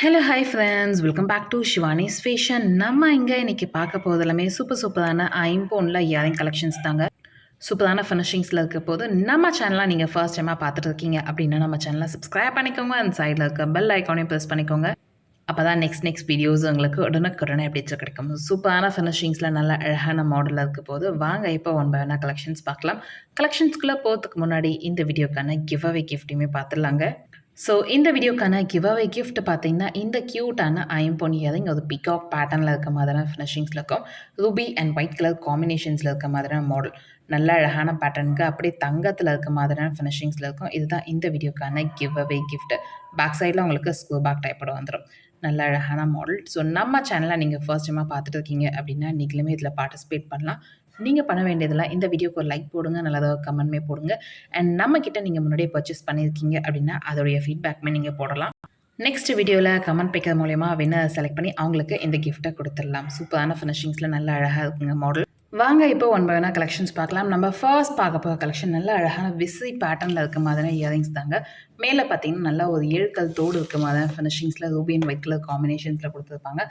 Hello hi friends welcome back to Shivani's fashion நம்ம இங்கே இன்றைக்கி பார்க்க போகிறது எல்லாமே சூப்பர் சூப்பரான ஐம்போனில் இயரிங் கலெக்ஷன்ஸ் தாங்க. சூப்பரான ஃபினிஷிங்ஸில் இருக்க போது நம்ம சேனலாக நீங்கள் ஃபர்ஸ்ட் டைமாக பார்த்துட்டு இருக்கீங்க அப்படின்னா நம்ம சேனலை சப்ஸ்கிரைப் பண்ணிக்கோங்க. அந்த சைடில் இருக்க பெல் ஐக்கானையும் ப்ரெஸ் பண்ணிக்கோங்க. அப்போ தான் நெக்ஸ்ட் நெக்ஸ்ட் வீடியோஸ் உங்களுக்கு உடனுக்குடனே எப்படி கிடைக்கும். சூப்பரான ஃபினிஷிங்ஸில் நல்ல அழகான மாடலில் இருக்க போது வாங்க இப்போ ஒன் பை ஒன்னாக கலெக்ஷன்ஸ் பார்க்கலாம். கலெக்ஷன்ஸ்குள்ளே போகிறதுக்கு முன்னாடி இந்த வீடியோக்கான கிவ் அவே கிஃப்ட்டையுமே பார்த்துடலாங்க. ஸோ இந்த வீடியோக்கான கிவ் அவே கிஃப்ட் பார்த்தீங்கன்னா இந்த க்யூட்டான ஐம்பொன் இயரிங் ஒரு பிகாக் பேட்டர்னில் இருக்க மாதிரியான ஃபினிஷிங்ஸில் இருக்கும். ரூபி அண்ட் ஒயிட் கலர் காம்பினேஷன்ஸில் இருக்க மாதிரியான மாடல் நல்ல அழகான பேட்டர்னுக்கு அப்படியே தங்கத்தில் இருக்க மாதிரியான ஃபினிஷிங்ஸில் இருக்கும். இதுதான் இந்த வீடியோக்கான கிவ் அவே கிஃப்ட் பேக் சைடில் உங்களுக்கு ஸ்கூ பேக் டைப்போட வந்துடும் நல்ல அழகான மாடல் ஸோ நம்ம சேனலை நீங்கள் ஃபர்ஸ்ட் டைமாக பார்த்துட்டு இருக்கீங்க அப்படின்னா நீங்களுமே இதில் பார்ட்டிசிபேட் பண்ணலாம். நீங்கள் பண்ண வேண்டியதெல்லாம் இந்த வீடியோக்கு ஒரு லைக் போடுங்க நல்லதாக கமெண்ட்மே போடுங்க. அண்ட் நம்மக்கிட்ட நீங்கள் முன்னாடியே பர்ச்சேஸ் பண்ணியிருக்கீங்க அப்படின்னா அதோடைய ஃபீட்பேக்மே நீங்கள் போடலாம். நெக்ஸ்ட் வீடியோவில் கமெண்ட் வைக்கிறது மூலயமா வின்னர் செலக்ட் பண்ணி அவங்களுக்கு இந்த கிஃப்ட்டை கொடுத்துடலாம். சூப்பரான ஃபினிஷிங்ஸில் நல்லா அழகாக இருக்குங்க மாடல் வாங்க இப்போ ஒன் பை ஒன்னா கலெக்ஷன்ஸ் பார்க்கலாம். நம்ம ஃபர்ஸ்ட் பார்க்க போகிற கலெக்ஷன் நல்ல அழகான விசி பேட்டர்னில் இருக்க மாதிரியான இயரிங்ஸ் தாங்க. மேலே பார்த்தீங்கன்னா நல்லா ஒரு ஏழுக்கல் தோடு இருக்க மாதிரியான ஃபினிஷிங்ஸில் ரூபி அண்ட் ஒயிட் கலர் காம்பினேஷன்ஸில் கொடுத்துருப்பாங்க.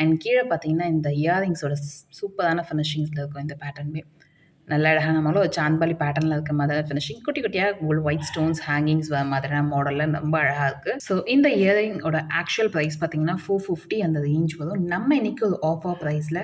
அண்ட் கீழே பார்த்தீங்கன்னா இந்த இயரிங்ஸோட சூப்பரான ஃபினிஷிங்ஸில் இருக்கும் இந்த பேட்டர்னுமே நல்ல அழகான மாடல் ஒரு சாந்தாலி பேட்டர்னில் இருக்க மாதிரி ஃபினிஷிங் குட்டி குட்டியாக கோல்டு ஒயிட் ஸ்டோன்ஸ் ஹேங்கிங்ஸ் வர மாதிரியான மாடலில் ரொம்ப அழகாக இருக்குது ஸோ இந்த இயரிங்கோட ஆக்சுவல் ப்ரைஸ் பார்த்தீங்கன்னா ஃபோர் ஃபிஃப்டி அந்த ரேஞ்ச் வரும். நம்ம இன்றைக்கி ஒரு ஆஃபர் ப்ரைஸில்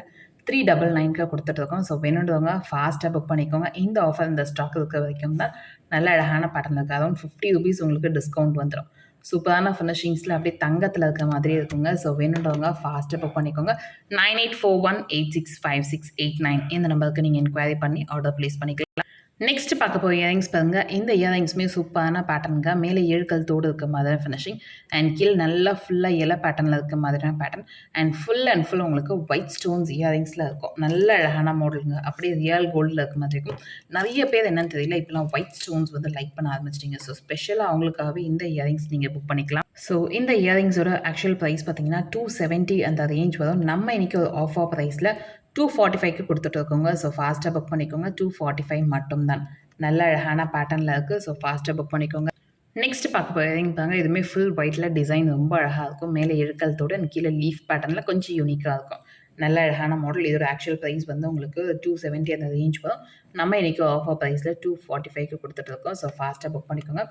த்ரீ டபுள் நைன்க்கு கொடுத்துட்ருக்கோம். ஸோ வேணுன்றவங்க ஃபாஸ்ட்டாக புக் பண்ணிக்கோங்க. இந்த ஆஃபர் இந்த ஸ்டாக் இருக்க வரைக்கும் தான் நல்ல அழகான படம் இருக்குது அதுவும் ஃபிஃப்டி ருபீஸ் உங்களுக்கு டிஸ்கவுண்ட் வந்துடும் சூப்பரான ஃபினிஷிங்ஸில் அப்படியே தங்கத்தில் இருக்கிற மாதிரி இருக்குங்க. ஸோ வேணுன்றவங்க ஃபாஸ்ட்டாக புக் பண்ணிக்கோங்க. Nine eight four one eight six five six eight nine இந்த நம்பருக்கு நீங்கள் என்கொயரி பண்ணி ஆர்டர் ப்ளேஸ் பண்ணிக்கலாம். நெக்ஸ்ட் பார்க்க போய் இயரிங்ஸ் பாருங்க. இந்த இயரிங்ஸுமே சூப்பரான பேட்டர்னுங்க மேலே ஏழுக்கல் தோடு இருக்க மாதிரி ஃபினிஷிங் அண்ட் கீழ் நல்லா ஃபுல்லாக இலை பேட்டர்னில் இருக்க மாதிரியான pattern and full and full உங்களுக்கு ஒயிட் ஸ்டோன்ஸ் இயரிங்ஸில் இருக்கும். நல்ல அழகான மாடலுங்க அப்படியே ரியல் கோல்டில் இருக்க மாதிரி இருக்கும். நிறைய பேர் என்னன்னு தெரியல இப்போலாம் ஒயிட் ஸ்டோன்ஸ் வந்து லைக் பண்ண ஆரம்பிச்சிட்டிங்க. ஸோ ஸ்பெஷலாக அவங்களுக்காகவே இந்த இயரிங்ஸ் நீங்கள் புக் பண்ணிக்கலாம். ஸோ இந்த இயரிங்ஸோட ஆக்சுவல் ப்ரைஸ் பார்த்தீங்கன்னா டூ செவன்ட்டி அந்த ரேஞ்ச் வரும். நம்ம இன்றைக்கி ஒரு ஆஃபர் ப்ரைஸில் டூ ஃபார்ட்டி ஃபைவ்க்கு கொடுத்துட்டு இருக்கோங்க ஸோ ஃபாஸ்ட்டாக புக் பண்ணிக்கோங்க. டூ ஃபார்ட்டி ஃபைவ் மட்டும்தான். நல்ல அழகான பேட்டர்னில் இருக்குது ஸோ ஃபாஸ்ட்டாக புக் பண்ணிக்கோங்க. நெக்ஸ்ட் பார்க்க போகிறீங்க பாருங்க. இதுவுமே ஃபுல் ஒயிட்டில் டிசைன் ரொம்ப அழகாக இருக்கும். மேலே எழுக்கலத்தோடு அண்ட் கீழே லீஃப் பேட்டர்னில் கொஞ்சம் யூனிக்காக இருக்கும். நல்ல அழகான மாடல் இதோட ஆக்சுவல் ப்ரைஸ் வந்து உங்களுக்கு டூ செவன்ட்டி அந்த ரேஞ்ச் வரும். நம்ம இன்றைக்கி ஆஃபர் ப்ரைஸில் டூ ஃபார்ட்டி ஃபைவ்க்கு கொடுத்துட்ருக்கோம் ஸோ ஃபாஸ்ட்டாக புக் பண்ணிக்கோங்க.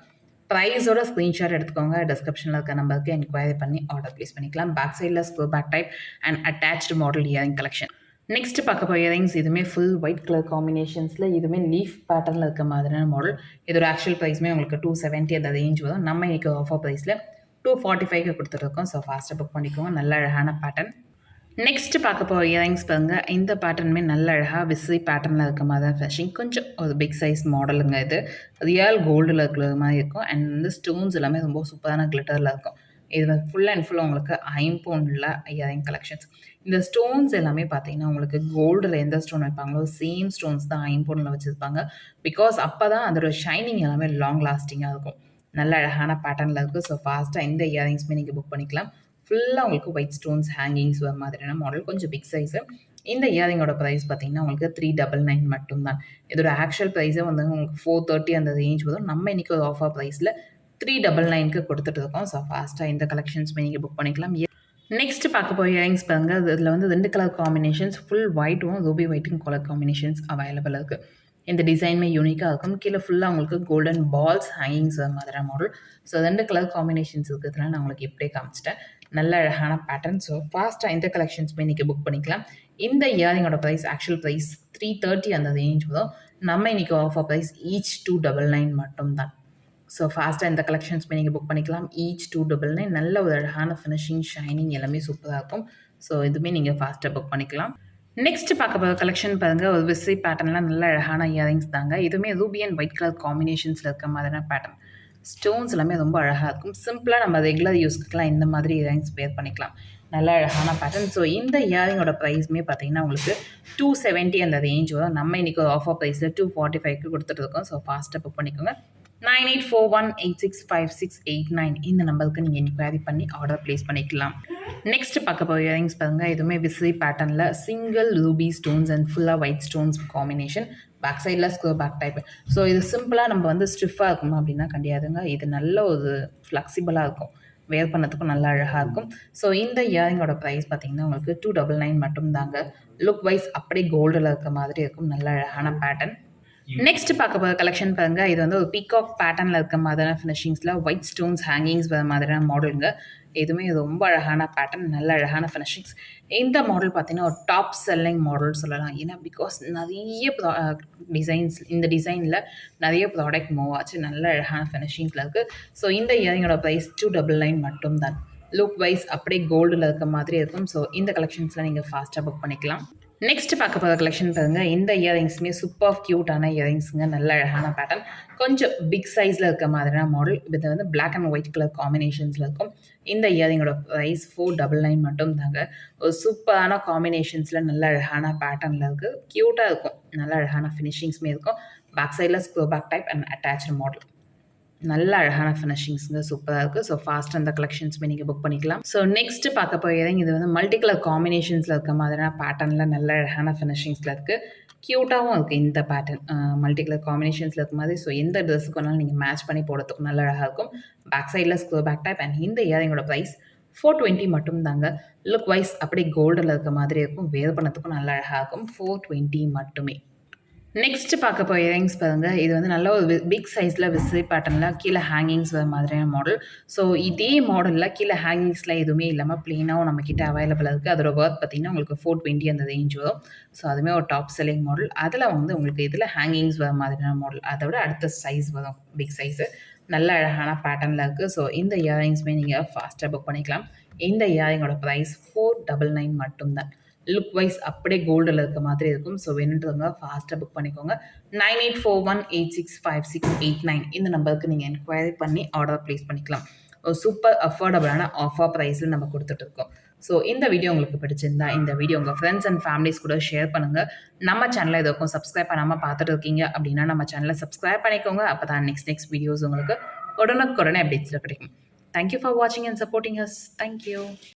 ப்ரைஸோட ஸ்க்ரீன்ஷாட் எடுத்துக்கோங்க. டிஸ்கிரிப்ஷனில் இருக்க நம்பருக்கு என்கொயரி பண்ணி ஆர்டர் ப்ளேஸ் பண்ணிக்கலாம். பேக் சைடில் screw back type and attached model earring collection next பார்க்க போய் இயரிங்ஸ் இதுவுமே ஃபுல் ஒயிட் கலர் காம்பினேஷன்ஸில் இதுவுமே லீஃப் பேட்டர்னில் இருக்க மாதிரியான மாடல் இதோட ஆக்சுவல் ப்ரைஸுமே உங்களுக்கு டூ செவன்ட்டி அந்த ரேஞ்ச் வரும். நம்ம இன்றைக்கி ஆஃபர் ப்ரைஸில் டூ ஃபார்ட்டி ஃபைவ்க்கு கொடுத்துருக்கோம். ஸோ ஃபாஸ்ட்டாக புக் பண்ணிக்கோங்க. நல்ல அழகான பேட்டர்ன் நெக்ஸ்ட் பார்க்க போகிற இயரிங்ஸ் பாருங்க. இந்த பேட்டர்னுமே நல்ல அழகாக விசிறி பேட்டர்னில் இருக்க மாதிரி தான் ஃபேஷிங் கொஞ்சம் ஒரு பிக் சைஸ் மாடலுங்க இது. ரியல் கோல்டில் இருக்கிற மாதிரி இருக்கும். அண்ட் வந்து ஸ்டோன்ஸ் எல்லாமே ரொம்ப சூப்பரான கிளிட்டரில் இருக்கும். இது ஃபுல் அண்ட் ஃபுல் உங்களுக்கு ஐம்போனில் இயரிங் கலெக்ஷன்ஸ் இந்த ஸ்டோன்ஸ் எல்லாமே பார்த்தீங்கன்னா உங்களுக்கு கோல்டில் எந்த ஸ்டோன் வைப்பாங்களோ சேம் ஸ்டோன்ஸ் தான் ஐம்போனில் வச்சுருப்பாங்க. பிகாஸ் அப்போ தான் அதோட ஷைனிங் எல்லாமே லாங் லாஸ்டிங்காக இருக்கும். நல்ல அழகான பேட்டர்னில் இருக்குது ஸோ ஃபாஸ்ட்டாக இந்த இயரிங்ஸுமே நீங்கள் புக் பண்ணிக்கலாம். ஃபுல்லாக உங்களுக்கு ஒயிட் ஸ்டோன்ஸ் ஹேங்கிங்ஸ் வர மாதிரியான மாடல் கொஞ்சம் பிக் சைஸு இந்த இயரிங்கோட ப்ரைஸ் பார்த்தீங்கன்னா உங்களுக்கு த்ரீ டபுள் நைன் மட்டும்தான். இதோட ஆக்சுவல் ப்ரைஸே வந்து உங்களுக்கு ஃபோர் தேர்ட்டி அந்த ரேஞ்ச் வரும். நம்ம இன்றைக்கி ஒரு ஆஃபர் ப்ரைஸில் த்ரீ டபுள் நைனுக்கு கொடுத்துட்டு இருக்கோம் ஸோ ஃபாஸ்ட்டாக இந்த கலெக்ஷன்ஸுமே நீங்கள் புக் பண்ணிக்கலாம். நெக்ஸ்ட் பார்க்க போய் இயரிங்ஸ் பாருங்க. இதில் வந்து ரெண்டு கலர் காம்பினேஷன்ஸ் ஃபுல் ஒயிட்டும் ரூபி ஒயிட்டும் கலர் காம்பினேஷன்ஸ் அவைலபிள் இருக்குது இந்த டிசைனுமே யூனிக்காக இருக்கும். கீழே ஃபுல்லாக உங்களுக்கு கோல்டன் பால்ஸ் ஹேங்கிங்ஸ் மாதிரி மாடல் ஸோ ரெண்டு கலர் காம்பினேஷன்ஸ் இருக்கிறதுனால நான் உங்களுக்கு இப்படியே காமிச்சிட்டேன். நல்ல அழகான பேட்டர்ன் ஸோ ஃபாஸ்ட்டாக இந்த கலெக்ஷன்ஸுமே இன்றைக்கி புக் பண்ணிக்கலாம். இந்த இயரிங்கோட price actual price three thirty அந்த ரேஞ்ச் வரும். நம்ம இன்றைக்கி offer price each two double nine மட்டும்தான். ஸோ ஃபாஸ்ட்டாக இந்த கலெக்ஷன்ஸ்மே நீங்கள் புக் பண்ணிக்கலாம். ஈச் டூ டபுள் நைன் நல்ல ஒரு அழகான ஃபினிஷிங் ஷைனிங் எல்லாமே சூப்பராக இருக்கும். ஸோ இதுவுமே நீங்கள் ஃபாஸ்ட்டாக புக் பண்ணிக்கலாம். நெக்ஸ்ட் பார்க்க போகிற கலெக்ஷன் பாருங்கள் ஒரு விசி பேட்டர்ன்லாம் நல்ல அழகான இயரிங்ஸ் தாங்க. இதுவுமே ரூபி அண்ட் ஒயிட் கலர் காம்பினேஷன்ஸில் இருக்க மாதிரியான பேட்டர்ன் ஸ்டோன்ஸ் எல்லாமே ரொம்ப அழகாக இருக்கும். சிம்பிளாக நம்ம ரெகுலர் யூஸ்க்குலாம் இந்த மாதிரி இயரிங்ஸ் பேர் பண்ணிக்கலாம். நல்ல அழகான பேட்டர்ன் ஸோ இந்த இயரிங்கோட ப்ரைஸுமே பார்த்தீங்கன்னா உங்களுக்கு டூ செவன்ட்டி அந்த ரேஞ்ச் வரும். நம்ம இன்றைக்கி ஒரு ஆஃபர் ப்ரைஸில் டூ ஃபார்ட்டி ஃபைவ்க்கு கொடுத்துட்ருக்கோம் ஸோ ஃபாஸ்ட்டாக புக் பண்ணிக்கோங்க. Nine eight four one eight six five six eight nine இந்த நம்பருக்கு நீங்கள் என்கொயரி பண்ணி ஆர்டர் ப்ளேஸ் பண்ணிக்கலாம். நெக்ஸ்ட் பார்க்க போய் இயரிங்ஸ் பாருங்கள் எதுவுமே விசிறி பேட்டர்னில் சிங்கிள் ரூபி ஸ்டோன்ஸ் அண்ட் ஃபுல்லாக ஒயிட் ஸ்டோன்ஸ் காம்பினேஷன் பேக் சைடில் ஸ்கோர் பேக் டைப் ஸோ இது சிம்பிளாக நம்ம வந்து ஸ்டிஃபாக இருக்குமா அப்படின்னா கிடையாதுங்க. இது நல்ல ஒரு ஃப்ளெக்சிபிளாக இருக்கும். வேர் பண்ணதுக்கும் நல்லா அழகாக இருக்கும். ஸோ இந்த இயரிங்கோட ப்ரைஸ் பார்த்தீங்கன்னா உங்களுக்கு டூ டபுள் நைன் மட்டும் தாங்க லுக் வைஸ் அப்படியே கோல்டில் இருக்க மாதிரி இருக்கும். நல்ல அழகான பேட்டர்ன் நெக்ஸ்ட் பார்க்க போகிற கலெக்ஷன் பாருங்க. இது வந்து ஒரு பீகாக் பேட்டர்னில் இருக்க மாதிரியான ஃபினிஷிங்ஸில் ஒயிட் ஸ்டோன்ஸ் ஹேங்கிங்ஸ் வர மாதிரியான மாடலுங்க எதுவுமே ரொம்ப அழகான பேட்டர்ன் நல்ல அழகான ஃபினிஷிங்ஸ் இந்த மாடல் பார்த்தீங்கன்னா ஒரு டாப் செல்லிங் மாடல் சொல்லலாம். ஏன்னா பிகாஸ் நிறைய டிசைன்ஸ் இந்த டிசைனில் நிறைய ப்ராடக்ட் மூவ் ஆச்சு. நல்ல அழகான ஃபினிஷிங்ஸில் இருக்குது ஸோ இந்த இயரிங்கோட ப்ரைஸ் டூ டபுள் நைன் மட்டும்தான். லுக் வைஸ் அப்படியே கோல்டில் இருக்க மாதிரி இருக்கும். ஸோ இந்த கலெக்ஷன்ஸில் நீங்கள் ஃபாஸ்ட்டாக புக் பண்ணிக்கலாம். நெக்ஸ்ட் பார்க்க போகிற கலெக்ஷன் பாருங்கள் இந்த இயரிங்ஸுமே சூப்பர் க்யூட்டான இயரிங்ஸுங்க நல்ல அழகான பேட்டர்ன் கொஞ்சம் பிக் சைஸில் இருக்க மாதிரியான மாடல் இது வந்து பிளாக் அண்ட் ஒயிட் கலர் காம்பினேஷன்ஸில் இருக்கும். இந்த இயரிங்கோட ப்ரைஸ் ஃபோர் டபுள் நைன் மட்டும் தாங்க. ஒரு சூப்பரான காம்பினேஷன்ஸில் நல்ல அழகான பேட்டர்னில் இருக்குது க்யூட்டாக இருக்கும். நல்ல அழகான ஃபினிஷிங்ஸுமே இருக்கும். பேக் சைடில் screw back type and attached model நல்ல அழகான ஃபினிஷிங்ஸுங்க சூப்பராக இருக்குது ஸோ ஃபாஸ்ட் அந்த கலெக்ஷன்ஸுமே நீங்கள் புக் பண்ணிக்கலாம். ஸோ நெக்ஸ்ட் பார்க்க போயிடுறீங்க இது வந்து மல்டி கலர் காம்பினேஷன்ஸில் இருக்க மாதிரியான பேட்டர்னில் நல்ல அழகான ஃபினிஷிங்ஸில் இருக்குது க்யூட்டாகவும் இருக்குது இந்த பேட்டர்ன் மல்டி கலர் காம்பினேஷன்ஸில் இருக்க மாதிரி ஸோ எந்த ட்ரெஸ்ஸுக்கு வேணாலும் நீங்கள் மேட்ச் பண்ணி போடுறதுக்கு நல்ல அழகாக இருக்கும். பேக் சைடில் ஸ்க்ரோ பேக் டைப் அண்ட் இந்த இயரிங்கோட ப்ரைஸ் ஃபோர் டுவெண்ட்டி மட்டும் தாங்க. லுக் வைஸ் அப்படியே கோல்டில் இருக்க மாதிரி இருக்கும். வேர் பண்ணத்துக்கும் நல்ல அழகாக இருக்கும். ஃபோர் டுவெண்ட்டி மட்டுமே. நெக்ஸ்ட் பார்க்க போய் இயரிங்ஸ் பாருங்க. இது வந்து நல்ல ஒரு பிக் சைஸில் விசிறி பேட்டர்னில் கீழே ஹேங்கிங்ஸ் வர மாதிரியான மாடல் ஸோ இதே மாடலில் கீழே ஹேங்கிங்ஸில் எதுவுமே இல்லாமல் ப்ளெயினாகவும் நம்மக்கிட்ட அவைலபிளாக இருக்குது அதோட ஒர்க் பார்த்திங்கன்னா உங்களுக்கு ஃபோர் டுவெண்ட்டி அந்த ரேஞ்ச் வரும். ஸோ அதுவுமே ஒரு டாப் செல்லிங் மாடல் அதில் வந்து உங்களுக்கு இதில் ஹேங்கிங்ஸ் வர மாதிரியான மாடல் அதை விட அடுத்த சைஸ் வரும் பிக் சைஸு நல்ல அழகான பேட்டர்னில் இருக்குது ஸோ இந்த இயரிங்ஸுமே நீங்கள் ஃபாஸ்ட்டாக புக் பண்ணிக்கலாம். இந்த இயரிங்கோட ப்ரைஸ் ஃபோர் டபுள் நைன் மட்டும்தான். லுக் வைஸ் அப்படியே கோல்டில் இருக்க மாதிரி இருக்கும். ஸோ வேணுன்றவங்க ஃபாஸ்ட்டாக புக் பண்ணிக்கோங்க. Nine eight four one eight six five six eight nine இந்த நம்பருக்கு நீங்கள் என்கொயரி பண்ணி ஆர்டர் ப்ளேஸ் பண்ணிக்கலாம். ஒரு சூப்பர் அஃபோர்டபுளான ஆஃபர் ப்ரைஸில் நம்ம கொடுத்துட்ருக்கோம் ஸோ இந்த வீடியோ உங்களுக்கு பிடிச்சிருந்தா இந்த வீடியோ உங்கள் ஃப்ரெண்ட்ஸ் அண்ட் ஃபேமிலிஸ் கூட ஷேர் பண்ணுங்கள் நம்ம சேனலை எதுக்கும் சப்ஸ்கிரைப் பண்ணாமல் பார்த்துட்டு இருக்கீங்க அப்படின்னா நம்ம சேனலை சப்ஸ்கிரைப் பண்ணிக்கோங்க. அப்போ தான் நெக்ஸ்ட் நெக்ஸ்ட் வீடியோஸ் உங்களுக்கு உடனுக்குடனே அப்டேட்ஸில் கிடைக்கும். தேங்க்யூ ஃபார் வாட்சிங் and supporting us thank you